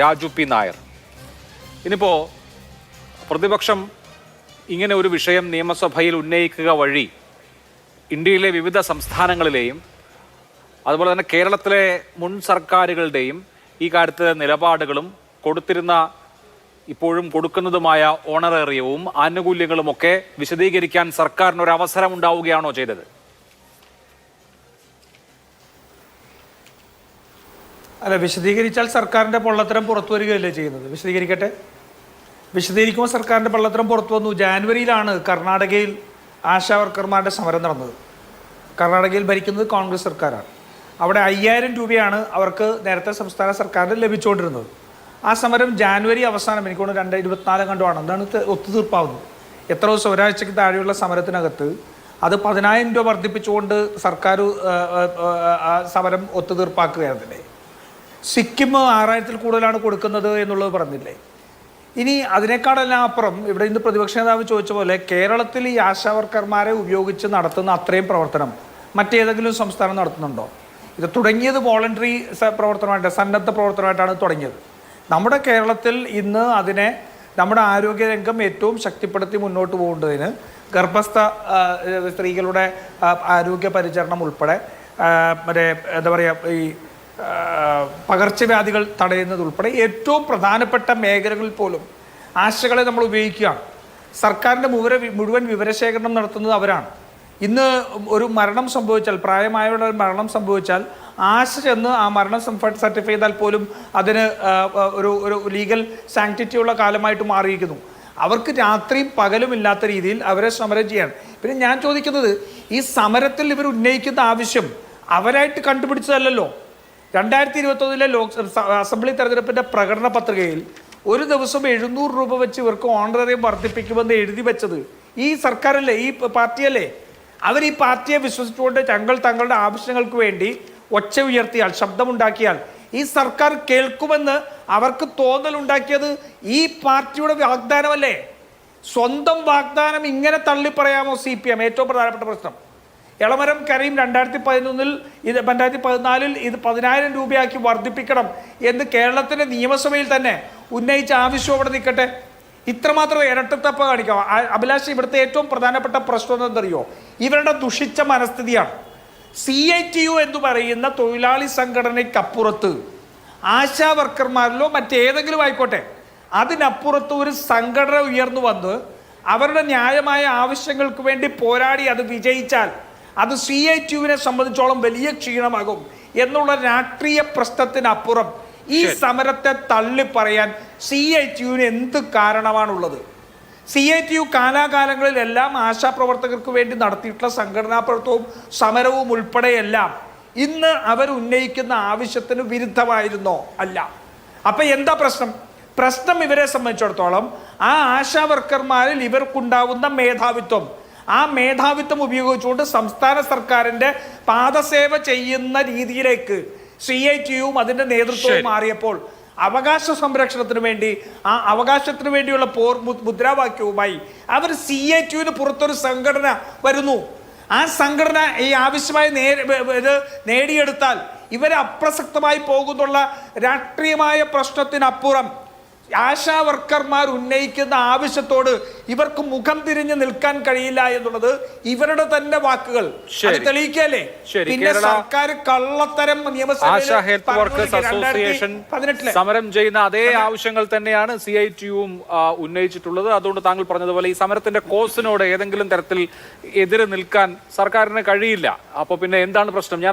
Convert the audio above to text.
Raju P. Nair. ഇനിയിപ്പോൾ പ്രതിപക്ഷം ഇങ്ങനെ ഒരു വിഷയം നിയമസഭയിൽ ഉന്നയിക്കുക വഴി ഇന്ത്യയിലെ വിവിധ സംസ്ഥാനങ്ങളിലെയും അതുപോലെ തന്നെ കേരളത്തിലെ മുൻ സർക്കാരുകളുടെയും ഈ കാര്യത്തിലെ നിലപാടുകളും കൊടുത്തിരുന്ന ഇപ്പോഴും കൊടുക്കുന്നതുമായ ഓണറേറിയവും ആനുകൂല്യങ്ങളുമൊക്കെ വിശദീകരിക്കാൻ സർക്കാരിന് ഒരു അവസരം ഉണ്ടാവുകയാണോ ചെയ്തത്? അല്ല വിശദീകരിച്ചാൽ സർക്കാരിന്റെ പൊള്ളത്തരം പുറത്തു വരികയല്ലേ ചെയ്യുന്നത്? വിശദീകരിക്കട്ടെ. വിശദീകരിക്കുമ്പോൾ സർക്കാരിന്റെ പൊള്ളത്തരം പുറത്തു വന്നു. ജാനുവരിയിലാണ് കർണാടകയിൽ ആശാ വർക്കർമാരുടെ സമരം നടന്നത്. കർണാടകയിൽ ഭരിക്കുന്നത് കോൺഗ്രസ് സർക്കാരാണ്. അവിടെ അയ്യായിരം രൂപയാണ് അവർക്ക് നേരത്തെ സംസ്ഥാന സർക്കാരിന് ലഭിച്ചുകൊണ്ടിരുന്നത്. ആ സമരം ജാനുവരി അവസാനം എനിക്ക് തോന്നുന്നു രണ്ട് ഇരുപത്തിനാല് കണ്ടുമാണ്. എന്താണ് ഒത്തുതീർപ്പാവുന്നത്. എത്ര ദിവസം ഒരാഴ്ചയ്ക്ക് താഴെയുള്ള സമരത്തിനകത്ത് അത് പതിനായിരം രൂപ വർദ്ധിപ്പിച്ചുകൊണ്ട് സർക്കാർ സമരം ഒത്തുതീർപ്പാക്കുകയായിരുന്നില്ലേ? സിക്കിം ആറായിരത്തിൽ കൂടുതലാണ് കൊടുക്കുന്നത് എന്നുള്ളത് പറഞ്ഞില്ലേ? ഇനി അതിനേക്കാളെല്ലാം അപ്പുറം ഇവിടെ ഇന്ന് പ്രതിപക്ഷ നേതാവ് ചോദിച്ച പോലെ കേരളത്തിൽ ഈ ആശാവർക്കർമാരെ ഉപയോഗിച്ച് നടത്തുന്ന അത്രയും പ്രവർത്തനം മറ്റേതെങ്കിലും സംസ്ഥാനം നടത്തുന്നുണ്ടോ? ഇത് തുടങ്ങിയത് വോളണ്ടറി പ്രവർത്തനമായിട്ട് സന്നദ്ധ പ്രവർത്തനമായിട്ടാണ് തുടങ്ങിയത്. നമ്മുടെ കേരളത്തിൽ ഇന്ന് അതിനെ നമ്മുടെ ആരോഗ്യരംഗം ഏറ്റവും ശക്തിപ്പെടുത്തി മുന്നോട്ട് പോകേണ്ടതിന് ഗർഭസ്ഥ സ്ത്രീകളുടെ ആരോഗ്യ പരിചരണം ഉൾപ്പെടെ മറ്റേ എന്താ പറയുക ഈ പകർച്ചവ്യാധികൾ തടയുന്നത് ഉൾപ്പെടെ ഏറ്റവും പ്രധാനപ്പെട്ട മേഖലകളിൽ പോലും ആശകളെ നമ്മൾ ഉപയോഗിക്കുകയാണ്. സർക്കാരിന്റെ മുഴുവൻ മുഴുവൻ വിവരശേഖരണം നടത്തുന്നത് അവരാണ്. ഇന്ന് ഒരു മരണം സംഭവിച്ചാൽ പ്രായമായവരുടെ മരണം സംഭവിച്ചാൽ ആശ ചെന്ന് ആ മരണം സർട്ടിഫൈ ചെയ്താൽ പോലും അതിന് ഒരു ഒരു ലീഗൽ സാങ്ക്ടിറ്റിയുള്ള കാലമായിട്ട് മാറിയിരിക്കുന്നു. അവർക്ക് രാത്രിയും പകലും ഇല്ലാത്ത രീതിയിൽ അവരെ സമരം ചെയ്യാണ്. പിന്നെ ഞാൻ ചോദിക്കുന്നത് ഈ സമരത്തിൽ ഇവർ ഉന്നയിക്കുന്ന ആവശ്യം അവരായിട്ട് കണ്ടുപിടിച്ചതല്ലല്ലോ. രണ്ടായിരത്തി ഇരുപത്തൊന്നിലെ ലോക് അസംബ്ലി തെരഞ്ഞെടുപ്പിന്റെ പ്രകടന പത്രികയിൽ ഒരു ദിവസം എഴുന്നൂറ് രൂപ വെച്ച് ഇവർക്ക് ഓണറേറിയം വർദ്ധിപ്പിക്കുമെന്ന് എഴുതി വെച്ചത് ഈ സർക്കാരല്ലേ ഈ പാർട്ടിയല്ലേ? അവർ ഈ പാർട്ടിയെ വിശ്വസിച്ചുകൊണ്ട് തങ്ങൾ തങ്ങളുടെ ആവശ്യങ്ങൾക്ക് വേണ്ടി ഒച്ച ഉയർത്തിയാൽ ശബ്ദമുണ്ടാക്കിയാൽ ഈ സർക്കാർ കേൾക്കുമെന്ന് അവർക്ക് തോന്നലുണ്ടാക്കിയത് ഈ പാർട്ടിയുടെ വാഗ്ദാനമല്ലേ? സ്വന്തം വാഗ്ദാനം ഇങ്ങനെ തള്ളിപ്പറയാമോ സി പി എം? ഏറ്റവും പ്രധാനപ്പെട്ട പ്രശ്നം. എളമരം കരീം രണ്ടായിരത്തി പതിനൊന്നിൽ ഇത് രണ്ടായിരത്തി പതിനാലിൽ ഇത് പതിനായിരം രൂപയാക്കി വർദ്ധിപ്പിക്കണം എന്ന് കേരളത്തിന്റെ നിയമസഭയിൽ തന്നെ ഉന്നയിച്ച ആവശ്യം അവിടെ നിൽക്കട്ടെ. ഇത്രമാത്രം ഇരട്ടത്തപ്പ കാണിക്കാം. അഭിലാഷ് ഇവിടുത്തെ ഏറ്റവും പ്രധാനപ്പെട്ട പ്രശ്നം എന്തെന്നറിയോ ഇവരുടെ ദുഷിച്ച മനസ്ഥിതിയാണ്. സി ഐ ടി യു എന്ന് പറയുന്ന തൊഴിലാളി സംഘടനയ്ക്കപ്പുറത്ത് ആശാ വർക്കർമാരിലോ മറ്റേതെങ്കിലും ആയിക്കോട്ടെ അതിനപ്പുറത്ത് ഒരു സംഘടന ഉയർന്നു വന്ന് അവരുടെ ന്യായമായ ആവശ്യങ്ങൾക്ക് വേണ്ടി പോരാടി അത് വിജയിച്ചാൽ അത് സി ഐ ടിയുവിനെ സംബന്ധിച്ചോളം വലിയ ക്ഷീണമാകും എന്നുള്ള രാഷ്ട്രീയ പ്രശ്നത്തിനപ്പുറം ഈ സമരത്തെ തള്ളി പറയാൻ സി ഐ ടിയുവിന് എന്ത് കാരണമാണുള്ളത്? സി ഐ ടി യു കാലാകാലങ്ങളിലെല്ലാം ആശാപ്രവർത്തകർക്ക് വേണ്ടി നടത്തിയിട്ടുള്ള സംഘടനാ പ്രവർത്തനവും സമരവും ഉൾപ്പെടെയെല്ലാം ഇന്ന് അവർ ഉന്നയിക്കുന്ന ആവശ്യത്തിന് വിരുദ്ധമായിരുന്നോ? അല്ല. അപ്പം എന്താ പ്രശ്നം? പ്രശ്നം ഇവരെ സംബന്ധിച്ചിടത്തോളം ആ ആശാ വർക്കർമാരിൽ ഇവർക്കുണ്ടാവുന്ന മേധാവിത്വം ആ മേധാവിത്വം ഉപയോഗിച്ചുകൊണ്ട് സംസ്ഥാന സർക്കാരിന്റെ പാദസേവ ചെയ്യുന്ന രീതിയിലേക്ക് സി ഐ ടിയും അതിന്റെ നേതൃത്വവും മാറിയപ്പോൾ അവകാശ സംരക്ഷണത്തിന് വേണ്ടി ആ അവകാശത്തിന് വേണ്ടിയുള്ള പോർ മുദ്രാവാക്യവുമായി അവർ സി ഐ ടിയുവിന് പുറത്തൊരു സംഘടന വരുന്നു. ആ സംഘടന ഈ ആവശ്യമായി ഇത് നേടിയെടുത്താൽ ഇവരെ അപ്രസക്തമായി പോകുന്നുള്ള രാഷ്ട്രീയമായ പ്രശ്നത്തിനപ്പുറം ആശാ വർക്കർമാർ ഉന്നയിക്കുന്ന ആവശ്യത്തോട് ഇവർക്ക് മുഖം തിരിഞ്ഞ് നിൽക്കാൻ കഴിയില്ല എന്നുള്ളത് ഇവരുടെ തന്നെ വാക്കുകൾ. തെളിയിക്കല്ലേ പിന്നെ സർക്കാർ കള്ളത്തരം അസോസിയേഷൻ സമരം ചെയ്യുന്ന അതേ ആവശ്യങ്ങൾ തന്നെയാണ് സി ഐ ടിയും ഉന്നയിച്ചിട്ടുള്ളത്. അതുകൊണ്ട് താങ്കൾ പറഞ്ഞതുപോലെ ഈ സമരത്തിന്റെ കോസിനോട് ഏതെങ്കിലും തരത്തിൽ എതിര് നിൽക്കാൻ സർക്കാരിന് കഴിയില്ല. അപ്പൊ പിന്നെ എന്താണ് പ്രശ്നം? ഞാൻ